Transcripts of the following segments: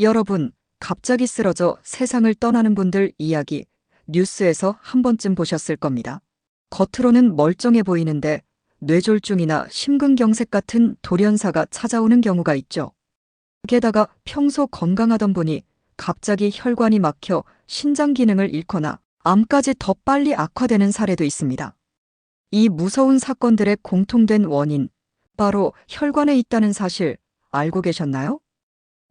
여러분, 갑자기 쓰러져 세상을 떠나는 분들 이야기 뉴스에서 한 번쯤 보셨을 겁니다. 겉으로는 멀쩡해 보이는데 뇌졸중이나 심근경색 같은 돌연사가 찾아오는 경우가 있죠. 게다가 평소 건강하던 분이 갑자기 혈관이 막혀 신장 기능을 잃거나 암까지 더 빨리 악화되는 사례도 있습니다. 이 무서운 사건들의 공통된 원인, 바로 혈관에 있다는 사실 알고 계셨나요?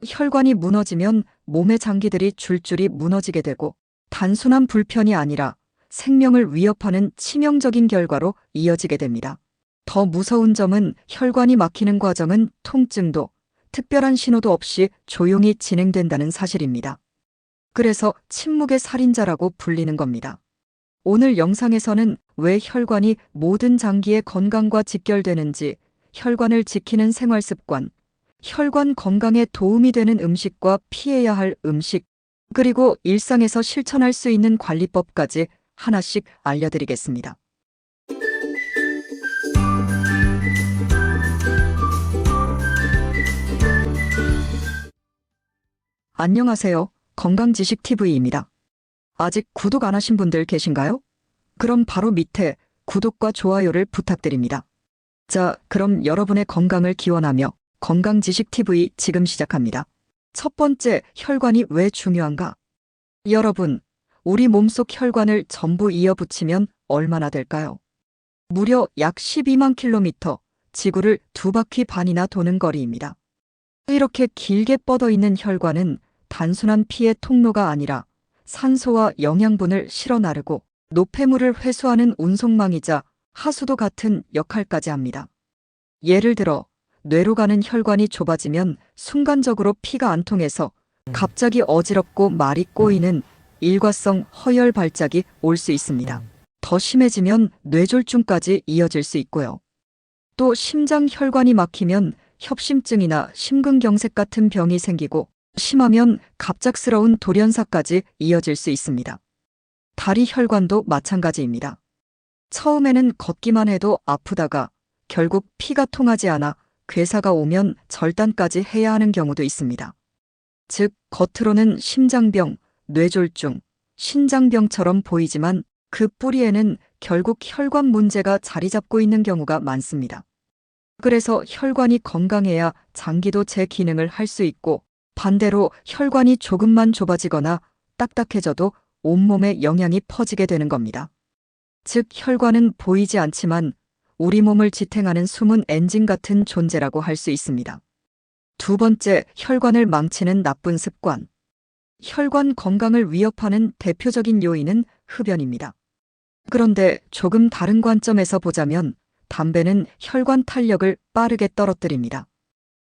혈관이 무너지면 몸의 장기들이 줄줄이 무너지게 되고 단순한 불편이 아니라 생명을 위협하는 치명적인 결과로 이어지게 됩니다. 더 무서운 점은 혈관이 막히는 과정은 통증도 특별한 신호도 없이 조용히 진행된다는 사실입니다. 그래서 침묵의 살인자라고 불리는 겁니다. 오늘 영상에서는 왜 혈관이 모든 장기의 건강과 직결되는지, 혈관을 지키는 생활 습관, 혈관 건강에 도움이 되는 음식과 피해야 할 음식, 그리고 일상에서 실천할 수 있는 관리법까지 하나씩 알려드리겠습니다. 안녕하세요. 건강지식TV입니다. 아직 구독 안 하신 분들 계신가요? 그럼 바로 밑에 구독과 좋아요를 부탁드립니다. 자, 그럼 여러분의 건강을 기원하며 건강지식TV 지금 시작합니다. 첫 번째, 혈관이 왜 중요한가? 여러분, 우리 몸속 혈관을 전부 이어붙이면 얼마나 될까요? 무려 약 12만 킬로미터, 지구를 두 바퀴 반이나 도는 거리입니다. 이렇게 길게 뻗어 있는 혈관은 단순한 피의 통로가 아니라 산소와 영양분을 실어 나르고 노폐물을 회수하는 운송망이자 하수도 같은 역할까지 합니다. 예를 들어 뇌로 가는 혈관이 좁아지면 순간적으로 피가 안 통해서 갑자기 어지럽고 말이 꼬이는 일과성 허열 발작이 올 수 있습니다. 더 심해지면 뇌졸중까지 이어질 수 있고요. 또 심장 혈관이 막히면 협심증이나 심근경색 같은 병이 생기고 심하면 갑작스러운 돌연사까지 이어질 수 있습니다. 다리 혈관도 마찬가지입니다. 처음에는 걷기만 해도 아프다가 결국 피가 통하지 않아 괴사가 오면 절단까지 해야 하는 경우도 있습니다. 즉, 겉으로는 심장병, 뇌졸중, 신장병처럼 보이지만 그 뿌리에는 결국 혈관 문제가 자리 잡고 있는 경우가 많습니다. 그래서 혈관이 건강해야 장기도 제 기능을 할 수 있고 반대로 혈관이 조금만 좁아지거나 딱딱해져도 온몸에 영향이 퍼지게 되는 겁니다. 즉, 혈관은 보이지 않지만 우리 몸을 지탱하는 숨은 엔진 같은 존재라고 할 수 있습니다. 두 번째, 혈관을 망치는 나쁜 습관. 혈관 건강을 위협하는 대표적인 요인은 흡연입니다. 그런데 조금 다른 관점에서 보자면 담배는 혈관 탄력을 빠르게 떨어뜨립니다.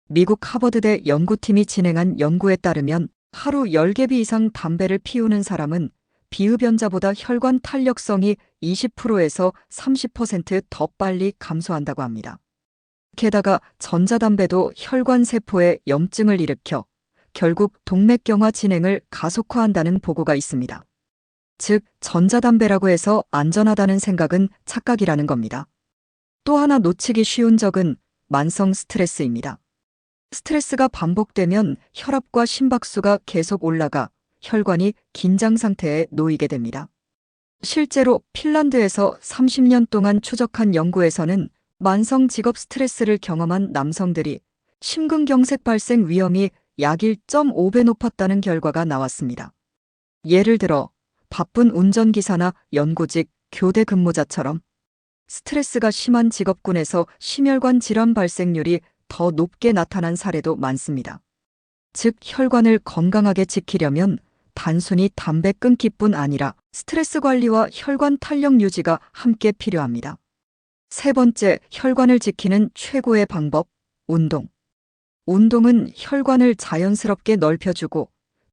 미국 하버드대 연구팀이 진행한 연구에 따르면 하루 10개비 이상 담배를 피우는 사람은 비흡연자보다 혈관 탄력성이 20%에서 30%더 빨리 감소한다고 합니다. 게다가 전자담배도 혈관 세포에 염증을 일으켜 결국 동맥경화 진행을 가속화한다는 보고가 있습니다. 즉, 전자담배라고 해서 안전하다는 생각은 착각이라는 겁니다. 또 하나 놓치기 쉬운 적은 만성 스트레스입니다. 스트레스가 반복되면 혈압과 심박수가 계속 올라가 혈관이 긴장 상태에 놓이게 됩니다. 실제로 핀란드에서 30년 동안 추적한 연구에서는 만성 직업 스트레스를 경험한 남성들이 심근경색 발생 위험이 약 1.5배 높았다는 결과가 나왔습니다. 예를 들어 바쁜 운전기사나 연구직, 교대 근무자처럼 스트레스가 심한 직업군에서 심혈관 질환 발생률이 더 높게 나타난 사례도 많습니다. 즉, 혈관을 건강하게 지키려면 단순히 담배 끊기뿐 아니라 스트레스 관리와 혈관 탄력 유지가 함께 필요합니다. 세 번째, 혈관을 지키는 최고의 방법, 운동. 운동은 혈관을 자연스럽게 넓혀주고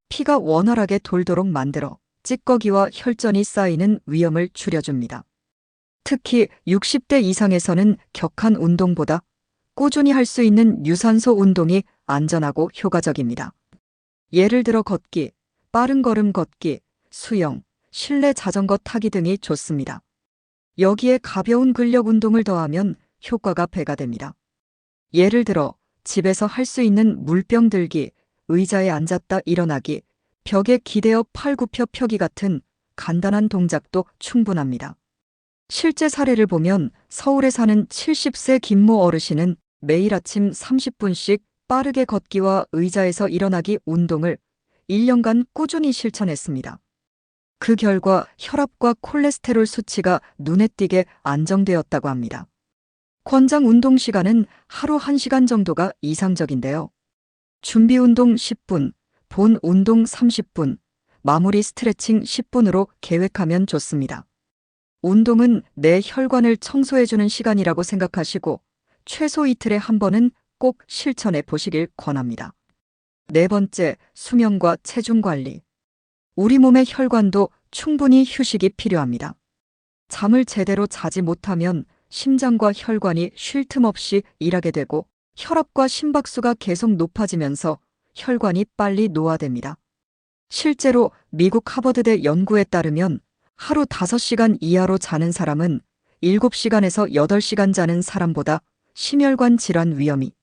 피가 원활하게 돌도록 만들어 찌꺼기와 혈전이 쌓이는 위험을 줄여줍니다. 특히 60대 이상에서는 격한 운동보다 꾸준히 할 수 있는 유산소 운동이 안전하고 효과적입니다. 예를 들어 걷기, 빠른 걸음 걷기, 수영, 실내 자전거 타기 등이 좋습니다. 여기에 가벼운 근력 운동을 더하면 효과가 배가 됩니다. 예를 들어 집에서 할 수 있는 물병 들기, 의자에 앉았다 일어나기, 벽에 기대어 팔 굽혀 펴기 같은 간단한 동작도 충분합니다. 실제 사례를 보면 서울에 사는 70세 김모 어르신은 매일 아침 30분씩 빠르게 걷기와 의자에서 일어나기 운동을 1년간 꾸준히 실천했습니다. 그 결과 혈압과 콜레스테롤 수치가 눈에 띄게 안정되었다고 합니다. 권장 운동 시간은 하루 1시간 정도가 이상적인데요. 준비 운동 10분, 본 운동 30분, 마무리 스트레칭 10분으로 계획하면 좋습니다. 운동은 내 혈관을 청소해주는 시간이라고 생각하시고 최소 이틀에 한 번은 꼭 실천해 보시길 권합니다. 네 번째, 수면과 체중 관리. 우리 몸의 혈관도 충분히 휴식이 필요합니다. 잠을 제대로 자지 못하면 심장과 혈관이 쉴 틈 없이 일하게 되고 혈압과 심박수가 계속 높아지면서 혈관이 빨리 노화됩니다. 실제로 미국 하버드대 연구에 따르면 하루 5시간 이하로 자는 사람은 7시간에서 8시간 자는 사람보다 심혈관 질환 위험이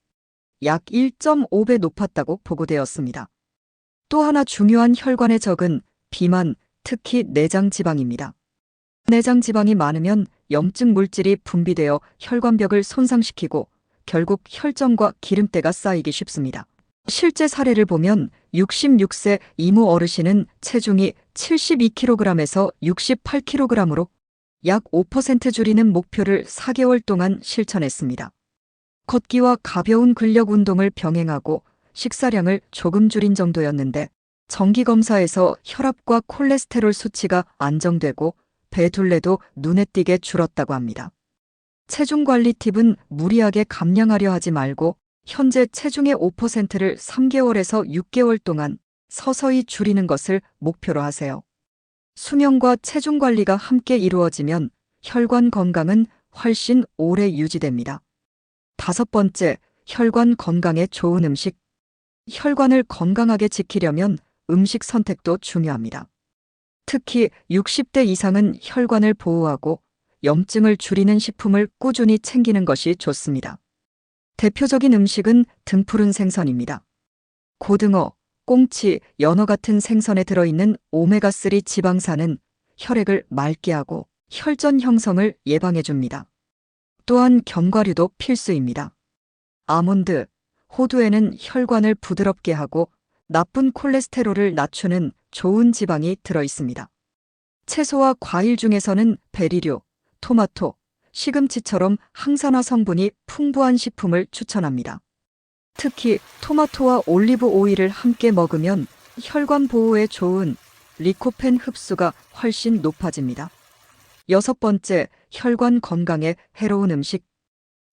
약 1.5배 높았다고 보고되었습니다. 또 하나 중요한 혈관의 적은 비만, 특히 내장 지방입니다. 내장 지방이 많으면 염증 물질이 분비되어 혈관벽을 손상시키고 결국 혈전과 기름때가 쌓이기 쉽습니다. 실제 사례를 보면 66세 이모 어르신은 체중이 72kg에서 68kg으로 약 5% 줄이는 목표를 4개월 동안 실천했습니다. 걷기와 가벼운 근력 운동을 병행하고 식사량을 조금 줄인 정도였는데 정기검사에서 혈압과 콜레스테롤 수치가 안정되고 배둘레도 눈에 띄게 줄었다고 합니다. 체중 관리 팁은 무리하게 감량하려 하지 말고 현재 체중의 5%를 3개월에서 6개월 동안 서서히 줄이는 것을 목표로 하세요. 수면과 체중 관리가 함께 이루어지면 혈관 건강은 훨씬 오래 유지됩니다. 다섯 번째, 혈관 건강에 좋은 음식. 혈관을 건강하게 지키려면 음식 선택도 중요합니다. 특히 60대 이상은 혈관을 보호하고 염증을 줄이는 식품을 꾸준히 챙기는 것이 좋습니다. 대표적인 음식은 등푸른 생선입니다. 고등어, 꽁치, 연어 같은 생선에 들어있는 오메가3 지방산은 혈액을 맑게 하고 혈전 형성을 예방해줍니다. 또한 견과류도 필수입니다. 아몬드, 호두에는 혈관을 부드럽게 하고 나쁜 콜레스테롤을 낮추는 좋은 지방이 들어 있습니다. 채소와 과일 중에서는 베리류, 토마토, 시금치처럼 항산화 성분이 풍부한 식품을 추천합니다. 특히 토마토와 올리브 오일을 함께 먹으면 혈관 보호에 좋은 리코펜 흡수가 훨씬 높아집니다. 여섯 번째, 혈관 건강에 해로운 음식.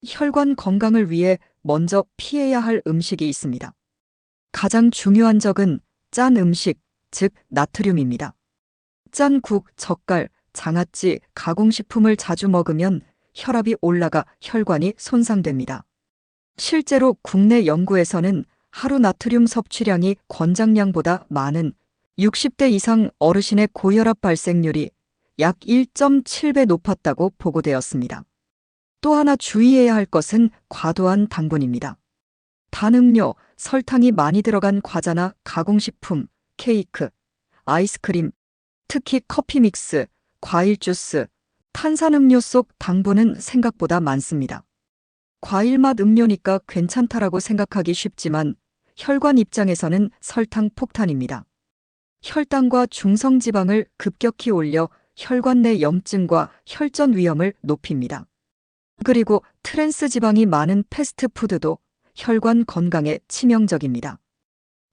혈관 건강을 위해 먼저 피해야 할 음식이 있습니다. 가장 중요한 적은 짠 음식, 즉 나트륨입니다. 짠 국, 젓갈, 장아찌, 가공식품을 자주 먹으면 혈압이 올라가 혈관이 손상됩니다. 실제로 국내 연구에서는 하루 나트륨 섭취량이 권장량보다 많은 60대 이상 어르신의 고혈압 발생률이 약 1.7배 높았다고 보고되었습니다. 또 하나 주의해야 할 것은 과도한 당분입니다. 단 음료, 설탕이 많이 들어간 과자나 가공식품, 케이크, 아이스크림, 특히 커피 믹스, 과일 주스, 탄산음료 속 당분은 생각보다 많습니다. 과일 맛 음료니까 괜찮다라고 생각하기 쉽지만 혈관 입장에서는 설탕 폭탄입니다. 혈당과 중성지방을 급격히 올려 혈관 내 염증과 혈전 위험을 높입니다. 그리고 트랜스 지방이 많은 패스트푸드도 혈관 건강에 치명적입니다.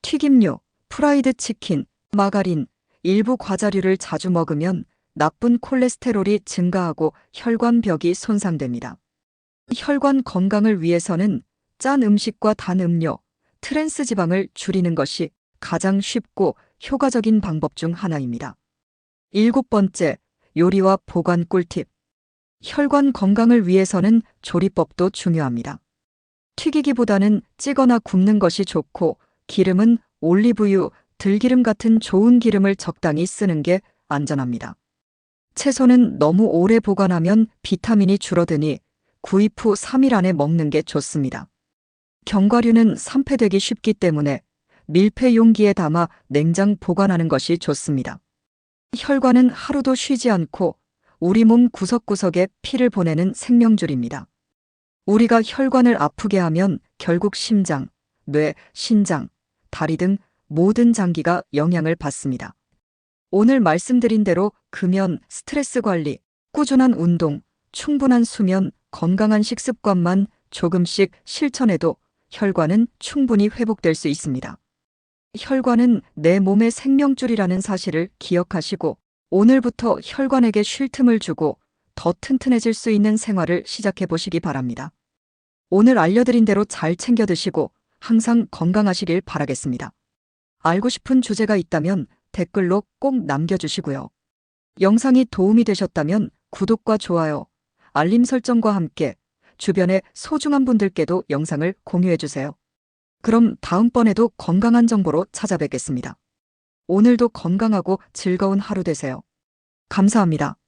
튀김류, 프라이드 치킨, 마가린, 일부 과자류를 자주 먹으면 나쁜 콜레스테롤이 증가하고 혈관벽이 손상됩니다. 혈관 건강을 위해서는 짠 음식과 단 음료, 트랜스 지방을 줄이는 것이 가장 쉽고 효과적인 방법 중 하나입니다. 일곱 번째, 요리와 보관 꿀팁. 혈관 건강을 위해서는 조리법도 중요합니다. 튀기기보다는 찌거나 굽는 것이 좋고 기름은 올리브유, 들기름 같은 좋은 기름을 적당히 쓰는 게 안전합니다. 채소는 너무 오래 보관하면 비타민이 줄어드니 구입 후 3일 안에 먹는 게 좋습니다. 견과류는 산패되기 쉽기 때문에 밀폐 용기에 담아 냉장 보관하는 것이 좋습니다. 혈관은 하루도 쉬지 않고 우리 몸 구석구석에 피를 보내는 생명줄입니다. 우리가 혈관을 아프게 하면 결국 심장, 뇌, 신장, 다리 등 모든 장기가 영향을 받습니다. 오늘 말씀드린 대로 금연, 스트레스 관리, 꾸준한 운동, 충분한 수면, 건강한 식습관만 조금씩 실천해도 혈관은 충분히 회복될 수 있습니다. 혈관은 내 몸의 생명줄이라는 사실을 기억하시고 오늘부터 혈관에게 쉴 틈을 주고 더 튼튼해질 수 있는 생활을 시작해 보시기 바랍니다. 오늘 알려드린 대로 잘 챙겨 드시고 항상 건강하시길 바라겠습니다. 알고 싶은 주제가 있다면 댓글로 꼭 남겨주시고요. 영상이 도움이 되셨다면 구독과 좋아요, 알림 설정과 함께 주변의 소중한 분들께도 영상을 공유해주세요. 그럼 다음번에도 건강한 정보로 찾아뵙겠습니다. 오늘도 건강하고 즐거운 하루 되세요. 감사합니다.